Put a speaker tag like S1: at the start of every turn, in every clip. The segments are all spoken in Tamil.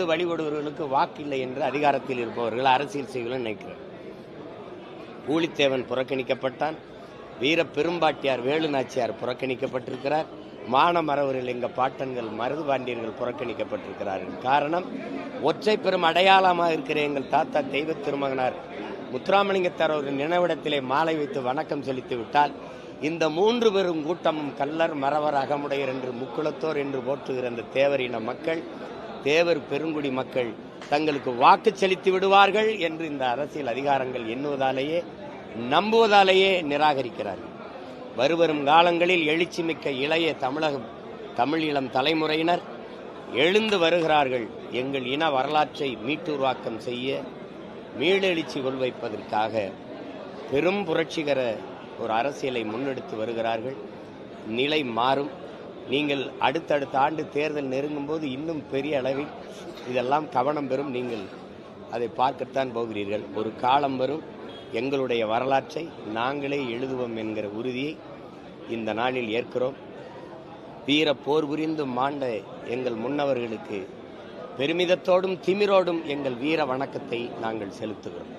S1: பயந்து வழிபடுபவர்களுக்கு வாக்கு இல்லை என்று அதிகாரத்தில் இருப்பவர்கள் அரசியல் செய்வர்கள் நினைக்கிறார். பூலித்தேவன் புறக்கணிக்கப்பட்டான். வீர பெரும்பாட்டியார் வேலு நாச்சியார் புறக்கணிக்கப்பட்டிருக்கிறார். மானமரவர்கள் எங்கள் பாட்டன்கள் மருது பாண்டியர்கள் புறக்கணிக்கப்பட்டிருக்கிறார்கள். காரணம் ஒற்றை பெரும் அடையாளமாக இருக்கிற எங்கள் தாத்தா தெய்வ திருமகனார் முத்துராமலிங்கத்தார் ஒரு நினைவிடத்திலே மாலை வைத்து வணக்கம் செலுத்தி விட்டால் இந்த மூன்று பெரும் கூட்டமும் கல்லர் மறவர் அகமுடையர் என்று முக்குளத்தோர் என்று போற்றுகிற அந்த தேவரின மக்கள் தேவர் பெருங்குடி மக்கள் தங்களுக்கு வாக்கு செலுத்தி விடுவார்கள் என்று இந்த அரசியல் அதிகாரங்கள் எண்ணுவதாலேயே நம்புவதாலேயே நிராகரிக்கிறார்கள். வருவரும் காலங்களில் எழுச்சிமிக்க இளைய தமிழக தமிழீழம் தலைமுறையினர் எழுந்து வருகிறார்கள் எங்கள் இன வரலாற்றை மீட்டுருவாக்கம் செய்ய மீளெழுச்சி கொள்வைப்பதற்காக பெரும் புரட்சிகர ஒரு அரசியலை முன்னெடுத்து வருகிறார்கள். நிலை மாறும். நீங்கள் அடுத்தடுத்த ஆண்டு தேர்தல் நெருங்கும் போது இன்னும் பெரிய அளவில் இதெல்லாம் கவனம் பெறும் நீங்கள் அதை பார்க்கத்தான் போகிறீர்கள். ஒரு காலம் வரும் எங்களுடைய வரலாற்றை நாங்களே எழுதுவோம் என்கிற உறுதியை இந்த நாளில் ஏற்கிறோம். வீர போர் புரிந்து மாண்ட எங்கள் முன்னவர்களுக்கு பெருமிதத்தோடும் திமிரோடும் எங்கள் வீர வணக்கத்தை நாங்கள் செலுத்துகிறோம்.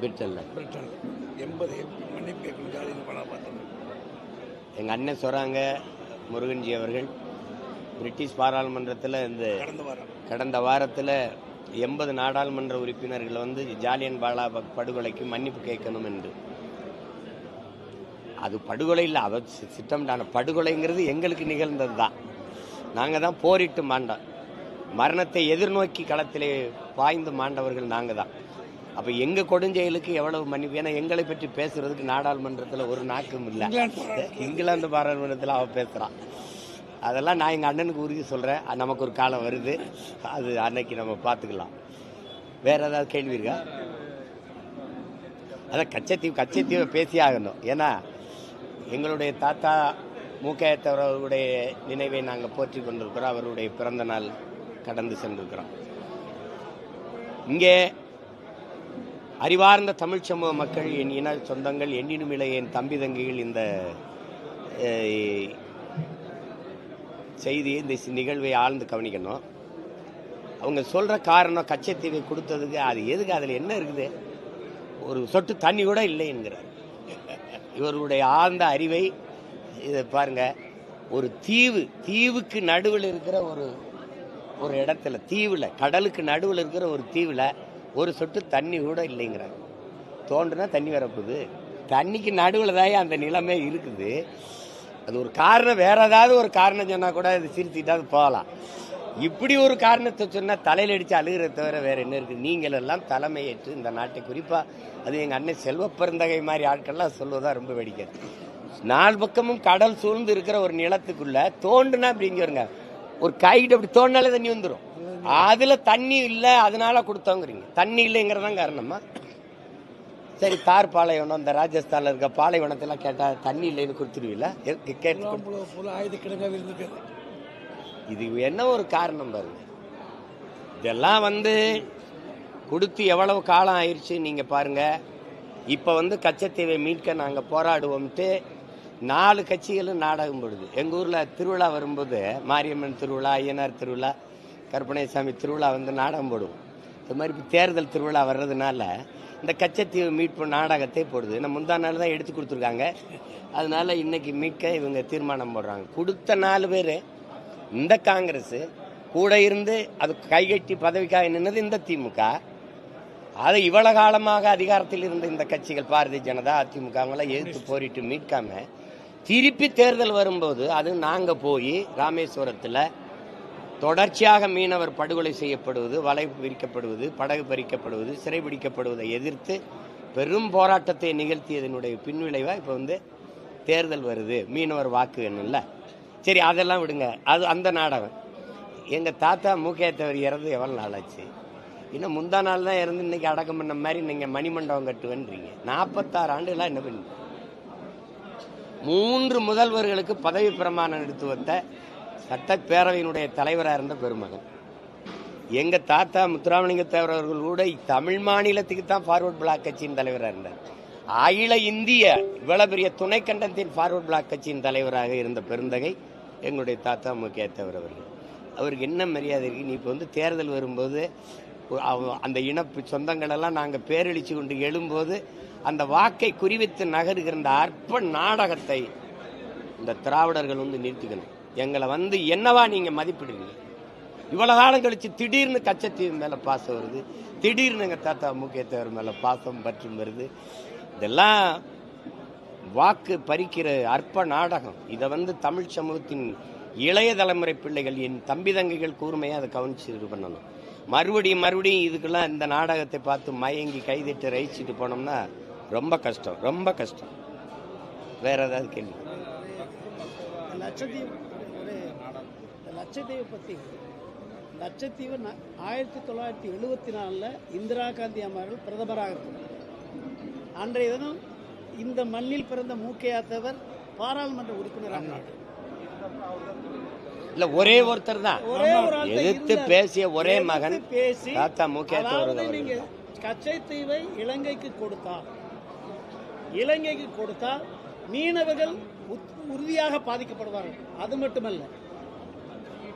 S1: பிரிட்டன்ல
S2: பிரிட்டன். எண்பது மன்னிப்பு கேட்கும் ஜாலியில் படம் பார்த்தோம்.
S1: எங்க அண்ணன் சொல்றாங்க முருகன்ஜி அவர்கள் பிரிட்டிஷ் பாராளுமன்றத்தில் இந்த
S2: கடந்த வாரம்.
S1: கடந்த வாரத்தில் எண்பது நாடாளுமன்ற உறுப்பினர்கள் வந்து ஜாலியன் வாலாபாக் படுகொலைக்கு மன்னிப்பு கேட்கணும் என்று. அது படுகொலை இல்லை அதை சி- திட்டமிட்டான படுகொலைங்கிறது எங்களுக்கு நிகழ்ந்தது தான் நாங்கள் தான் போரிட்டு மாண்டோம். மரணத்தை எதிர்நோக்கி களத்திலே பாய்ந்து மாண்டவர்கள் நாங்கள் தான். அப்போ எங்கள் கொடுஞ்செயலுக்கு எவ்வளவு மன்னிப்பு? ஏன்னா எங்களை பற்றி பேசுறதுக்கு நாடாளுமன்றத்தில் ஒரு நாக்கும் இல்லை.
S2: இங்கிலாந்து
S1: பாராளுமன்றத்தில் அவள் பேசுகிறான் அதெல்லாம் நான் எங்கள் அண்ணனுக்கு உறுதி சொல்கிறேன் நமக்கு ஒரு காலம் வருது. அது அன்னைக்கு நம்ம பார்த்துக்கலாம் வேற ஏதாவது கேள்வி இருக்கா? அதான் கச்சத்தீவு கச்சத்தீவை பேசி ஆகணும். ஏன்னா எங்களுடைய தாத்தா மூக்கையத்தவர்களுடைய நினைவை நாங்கள் போற்றி கொண்டிருக்கிறோம். அவருடைய பிறந்த நாள் கடந்து சென்றிருக்கிறோம். இங்கே அறிவார்ந்த தமிழ் சமூக மக்கள் என் இன சொந்தங்கள் எண்ணினுமில்லை என் தம்பி தங்கைகள் இந்த செய்தி செய்தியை இந்த நிகழ்வை ஆழ்ந்து கவனிக்கணும். அவங்க சொல்கிற காரணம் கச்சத்தீவை கொடுத்ததுக்கு அது எதுக்கு அதில் என்ன இருக்குது? ஒரு சொட்டு தண்ணி கூட இல்லை என்கிறார். இவருடைய ஆழ்ந்த அறிவை இதை பாருங்க ஒரு தீவு தீவுக்கு நடுவில் இருக்கிற ஒரு ஒரு இடத்துல தீவில் கடலுக்கு நடுவில் இருக்கிற ஒரு தீவில் ஒரு சொட்டு தண்ணி கூட இல்லைங்கிறாங்க. தோன்றுனா தண்ணி வரப்போகுது. தண்ணிக்கு நடுவில் தான் அந்த நிலமே இருக்குது? அது ஒரு காரணம் வேற ஏதாவது ஒரு காரணம் சொன்னால் கூட அது சிரிச்சுட்டாவது போகலாம். இப்படி ஒரு காரணத்தை சொன்னால் தலையில் அடித்து அழுகிறத தவிர வேறு என்ன இருக்குது நீங்கள் எல்லாம் தலைமையேற்று இந்த நாட்டை குறிப்பாக அது எங்கள் அண்ணன் செல்வ பெருந்தகை மாதிரி ஆட்கள்லாம் சொல்லுவதாக ரொம்ப வேடிக்கை. நாலு பக்கமும் கடல் சூழ்ந்து இருக்கிற ஒரு நிலத்துக்குள்ளே தோண்டுனா அப்படிங்கிறங்க ஒரு கைட்டு அப்படி தோண்டினாலே தண்ணி வந்துடும் அதுல தண்ணி இல்லை அதனால கொடுத்தோங்கிறீங்க. தண்ணி இல்லைங்கிறதான் காரணமா சரி தார் பாலைவனம் இந்த ராஜஸ்தான்ல இருக்க பாலைவனத்தெல்லாம் கேட்டா தண்ணி இல்லைன்னு கொடுத்துருவீங்களா எ- கேட்டு இது என்ன ஒரு காரணம் பாருங்க. இதெல்லாம் வந்து கொடுத்து எவ்வளவு காலம் ஆயிடுச்சு நீங்க பாருங்க. இப்ப வந்து கச்சத்தீவை மீட்க நாங்க போராடுவோம்ட்டு நாலு கட்சிகளும் நாடகம் போடுது. எங்க ஊர்ல திருவிழா வரும்போது மாரியம்மன் திருவிழா ஐயனார் திருவிழா கருப்பணேசாமி திருவிழா வந்து நாடகம் போடுவோம். இது மாதிரி இப்போ தேர்தல் திருவிழா வர்றதுனால இந்த கச்சத்தீவு மீட்பு நாடகத்தை போடுது. நம்ம முந்தா நாள் தான் எடுத்து கொடுத்துருக்காங்க. அதனால இன்னைக்கு மீட்க இவங்க தீர்மானம் போடுறாங்க. கொடுத்த நாலு பேர் இந்த காங்கிரஸ் கூட இருந்து அது கைகட்டி பதவிக்காக நின்னது இந்த திமுக. அதை இவ்வளவு காலமாக அதிகாரத்தில் இருந்த இந்த கட்சிகள் பாரதிய ஜனதா அதிமுக அவங்களாம் எதிர்த்து போரிட்டு மீட்காம திருப்பி தேர்தல் வரும்போது அது நாங்கள் போய் ராமேஸ்வரத்தில் தொடர்ச்சியாக மீனவர் படுகொலை செய்யப்படுவது வலை விரிக்கப்படுவது படகு பறிக்கப்படுவது சிறைபிடிக்கப்படுவதை எதிர்த்து பெரும் போராட்டத்தை நிகழ்த்தியதனுடைய பின்விளைவாக இப்போ வந்து தேர்தல் வருது. மீனவர் வாக்கு வேணும்ல சரி அதெல்லாம் விடுங்க. அது அந்த நாடகம். எங்கள் தாத்தா மூக்கையத்தவர் இறந்து எவ்வளோ நாள் ஆச்சு இன்னும் முந்தா நாள் தான் இறந்து இன்னைக்கு அடக்கம் பண்ண மாதிரி நீங்கள் மணிமண்டபம் கட்டுவேன்றீங்க. நாற்பத்தாறு ஆண்டுகளாக என்ன பண்ணி மூன்று முதல்வர்களுக்கு பதவி பிரமாணம் எடுத்து வந்த சட்டப்பேரவையினுடைய தலைவராக இருந்த பெருமகன். எங்க தாத்தா முத்துராமலிங்க தேவர் அவர்கள் கூட தமிழ் மாநிலத்துக்கு தான் ஃபார்வர்ட் பிளாக் கட்சியின் தலைவராக இருந்தார். அகில இந்திய இவ்வளவு பெரிய துணை கண்டத்தின் ஃபார்வர்ட் பிளாக் கட்சியின் தலைவராக இருந்த பெருந்தகை எங்களுடைய தாத்தா முக்கியத்தவர் அவர்கள். அவருக்கு என்ன மரியாதை இருக்கு? நீ இப்போ வந்து தேர்தல் வரும்போது அவ- அந்த இனப்பு சொந்தங்களெல்லாம் நாங்கள் பேரழிச்சு கொண்டு எழும்போது அந்த வாக்கை குறிவித்து நகருகிற அந்த அற்ப நாடகத்தை இந்த திராவிடர்கள் வந்து நிறுத்திக்கணும். எங்களை வந்து என்னவா நீங்கள் மதிப்பிடுவீங்க? இவ்வளோ காலம் கழித்து திடீர்னு கச்சத்தீவு மேலே பாசம் வருது. திடீர்னு எங்கள் தாத்தா முக்கியத்தவர் மேலே பாசம் பற்றும் வருது. இதெல்லாம் வாக்கு பறிக்கிற அற்ப நாடகம். இதை வந்து தமிழ் சமூகத்தின் இளைய தலைமுறை பிள்ளைகள் என் தம்பி தங்கைகள் கூர்மையாக அதை கவனிச்சு இது பண்ணணும். மறுபடியும் மறுபடியும் இதுக்கெல்லாம் இந்த நாடகத்தை பார்த்து மயங்கி கைதிட்டு ரயிச்சிட்டு போனோம்னா ரொம்ப கஷ்டம் ரொம்ப கஷ்டம். வேற ஏதாவது கேள்வி?
S3: லட்சத்தீவு இந்த லட்சத்தீவு பற்றி லட்சத்தீவு ந- ஆயிரத்தி தொள்ளாயிரத்தி எழுபத்தி நாலில் இந்திரா காந்தி அம்மார்கள் பிரதமராக இருந்தார். அன்றைய தினம் இந்த மண்ணில் பிறந்த மூக்கையாத்தவர் பாராளுமன்ற உறுப்பினராக
S1: இல்ல ஒரே ஒருத்தர் தான்.
S3: ஒரே ஒரு
S1: எதிர்த்து. பேசிய ஒரே மகன்
S3: பேசி
S1: தாத்தா முக்கியத்தவர்
S3: நீங்க கச்சைத்தீவை இலங்கைக்கு கொடுத்தால் இலங்கைக்கு கொடுத்தால் மீனவர்கள் உத்- உறுதியாக பாதிக்கப்படுவார்கள். அது மட்டுமல்ல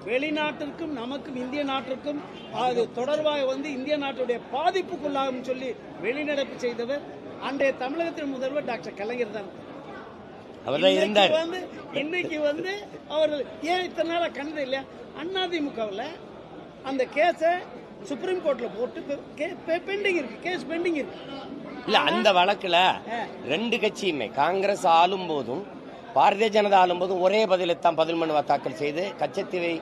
S3: வெளிநாட்டிற்கும் நமக்கும் இந்திய நாட்டிற்கும் அது தொடர்பாக வந்து இந்திய நாட்டுடைய பாதிப்புக்குள்ளாகும் சொல்லி வெளிநடப்பு செய்தவர் அன்றைய தமிழகத்தின் முதல்வர் டாக்டர் கலைஞர் தான்.
S1: அவர்
S3: இன்னைக்கு வந்து இன்னைக்கு வந்து அவர்கள் ஏன் இத்தனை நாளா கண்டது இல்லையா? அதிமுகவில் அந்த கேஸை சுப்ரீம் கோர்ட்ல போட்டு பெண்டிங் இருக்கு. கேஸ் பெண்டிங் இருக்கு.
S1: இல்ல அந்த வழக்குல ரெண்டு கட்சியுமே காங்கிரஸ் ஆளும் போதும் பாரதிய ஜனதா ஆளும்போது ஒரே பதிலைத்தான் பதில் மனுவை தாக்கல் செய்து கச்சத்தீவை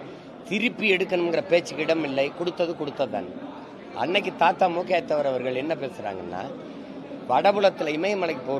S1: திருப்பி எடுக்கணுங்கிற பேச்சுக்கு இடம் இல்லை. கொடுத்தது கொடுத்ததுதான். அன்னைக்கு தாத்தா முக்கியத்தவர் அவர்கள் என்ன பேசுறாங்கன்னா வடபுலத்தில் இமயமலைக்கு போ